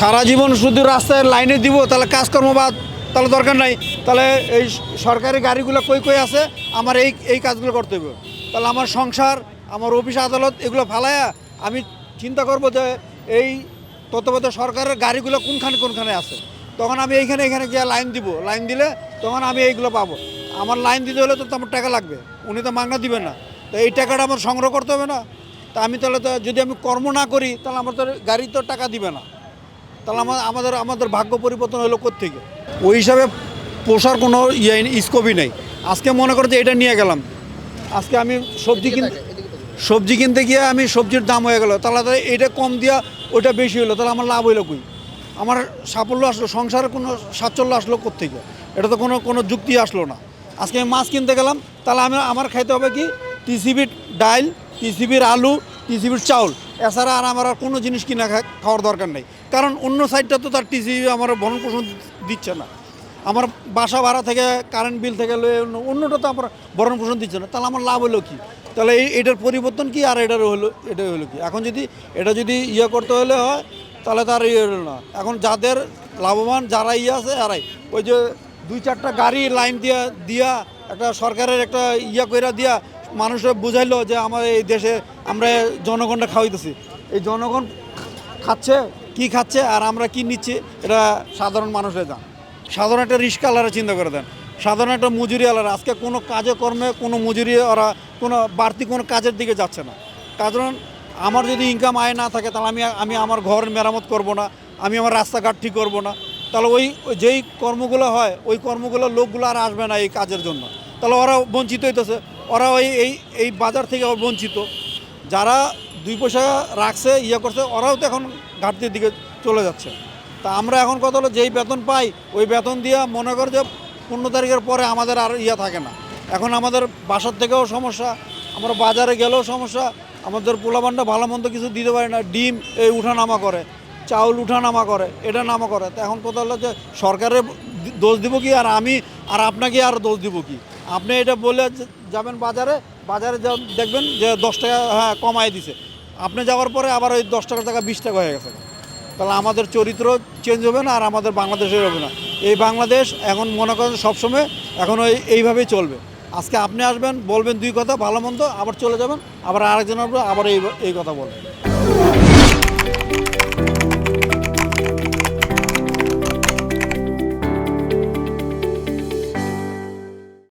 সারা জীবন শুধু রাস্তায় লাইনে দিব, তাহলে কাজকর্ম বা তাহলে দরকার নাই। তাহলে এই সরকারি গাড়িগুলো কই কই আছে, আমার এই এই কাজগুলো করতে হবে তাহলে আমার সংসার, আমার অফিস আদালত, এগুলো ফালায়া আমি চিন্তা করব যে এই তত্ত্বাবধায়ক সরকারের গাড়িগুলো কোনখানে কোনখানে আছে। তখন আমি এইখানে এখানে গিয়ে লাইন দিব। লাইন দিলে তখন আমি এইগুলো পাবো। আমার লাইন দিতে হলে তো আমার টাকা লাগবে, উনি তো মাগনা দিবেন না। তো এই টাকাটা আমার সংগ্রহ করতে হবে না। তা আমি তাহলে তো যদি আমি কর্ম না করি, তাহলে আমার তো গাড়ি তো টাকা দিবে না। তাহলে আমার আমাদের আমাদের ভাগ্য পরিবর্তন হলো থেকে ওই হিসাবে পোষার কোনো ইয়ে স্কোপই নেই। আজকে মনে করো যে এটা নিয়ে গেলাম। আজকে আমি সবজি কিনতে সবজি কিনতে গিয়ে আমি সবজির দাম হয়ে গেল। তাহলে এটা কম দিয়া ওইটা বেশি হলো তাহলে আমার লাভ হইল কই? আমার সাফল্য আসলো সংসারে কোনো সাচ্ছল্য আসলো কোথেকে এটা তো কোনো কোনো যুক্তি আসলো না। আজকে আমি মাছ কিনতে গেলাম তাহলে আমি আমার খাইতে হবে কি? টিসিবির ডাইল টিসিবির আলু টিসিবির চাউল। এছাড়া আর আমার আর কোনো জিনিস কিনা খাওয়ার দরকার নেই। কারণ অন্য সাইডটা তো তার টিসিবি আমার ভরণ পোষণ দিচ্ছে না। আমার বাসা ভাড়া থেকে কারেন্ট বিল থেকে অন্যটা তো আমার ভরণ পোষণ দিচ্ছে না। তাহলে আমার লাভ হলো কি? তাহলে এই এটার পরিবর্তন কি আর এটার হলো এটা হলো কি? এখন যদি এটা যদি ইয়ে করতে হলে হয়, তাহলে তার ইয়ে হলো না। এখন যাদের লাভবান যারা ইয়ে আছে আরাই ওই যে দুই চারটা গাড়ি লাইন দিয়া দিয়া একটা সরকারের একটা ইয়া কইরা দিয়া মানুষের বুঝাইলো যে আমার এই দেশে আমরা জনগণটা খাওয়াইতেছি। এই জনগণ খাচ্ছে, কি খাচ্ছে আর আমরা কি নিচ্ছি, এটা সাধারণ মানুষের যান সাধারণ একটা রিস্কা আলারা চিন্তা করে দেন। সাধারণ একটা মজুরি আলারা আজকে কোনো কাজে কর্মে কোনো মজুরি ওরা কোনো বাড়তি কোনো কাজের দিকে যাচ্ছে না। কারণ আমার যদি ইনকাম আয় না থাকে, তাহলে আমি আমি আমার ঘর মেরামত করব না, আমি আমার রাস্তাঘাট ঠিক করব না। তাহলে ওই, যেই কর্মগুলো হয়, ওই কর্মগুলো লোকগুলো আর আসবে না এই কাজের জন্য। তাহলে ওরা বঞ্চিত হইতেছে। ওরা ওই, এই এই বাজার থেকে বঞ্চিত যারা দুই পয়সা রাখছে ইয়ে করছে, ওরাও তো এখন ঘাটতির দিকে চলে যাচ্ছে। তা আমরা এখন কথা হলো, যেই বেতন পাই, ওই বেতন দিয়ে মনে কর যে পনেরো তারিখের পরে আমাদের আর ইয়ে থাকে না। এখন আমাদের বাসার থেকেও সমস্যা, আমরা বাজারে গেলেও সমস্যা, আমাদের পোলাবান্ডা ভালো মন্দ কিছু দিতে পারে না। ডিম, এই উঠানামা করে, চাউল উঠানামা করে, এটা নামা করে। তো এখন কথা হলো যে সরকারের দোষ দিব কি, আর আমি, আর আপনাকে আর দোষ দিব কি? আপনি এটা বলে যাবেন বাজারে বাজারে দেখবেন যে দশ টাকা হ্যাঁ কমাই দিছে। আপনি যাওয়ার পরে আবার ওই দশ টাকার টাকা বিশ টাকা হয়ে গেছে। তাহলে আমাদের চরিত্র চেঞ্জ হবে না আর আমাদের বাংলাদেশের হবে না। এই বাংলাদেশ এখন মনে করেন সবসময় এখন ওই এইভাবেই চলবে। আজকে আপনি আসবেন, বলবেন দুই কথা, ভালো মন্দ, আবার চলে যাবেন, আবার আরেকজন আসবে, আবার এই এই কথা বলবেন।